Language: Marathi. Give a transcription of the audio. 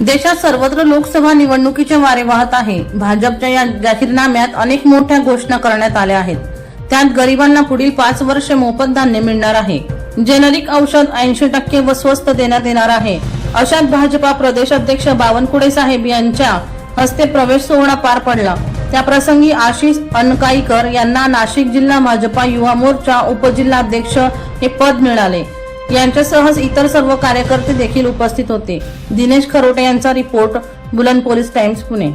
देशात सर्वत्र लोकसभा निवडणुकीचे वारे वाहत आहे. भाजपच्या या जाहीरनाम्यात अनेक मोठ्या घोषणा करण्यात आल्या आहेत. त्यात गरिबांना पुढील पाच वर्ष मोफत धान्य मिळणार आहे. जेनरिक औषध ऐंशी टक्के व स्वस्त देण्यात येणार आहे. अशात भाजपा प्रदेश अध्यक्ष बावनकुळे साहेब यांच्या हस्ते प्रवेश सोहळा पार पडला. त्याप्रसंगी आशिष अनकाईकर यांना नाशिक जिल्हा भाजपा युवा मोर्चा उपजिल्हाध्यक्ष हे पद मिळाले. यांच्यासह इतर सर्व कार्यकर्ते देखील उपस्थित होते. दिनेश खरोटे यांचा रिपोर्ट बुलंद पोलीस टाइम्स पुणे.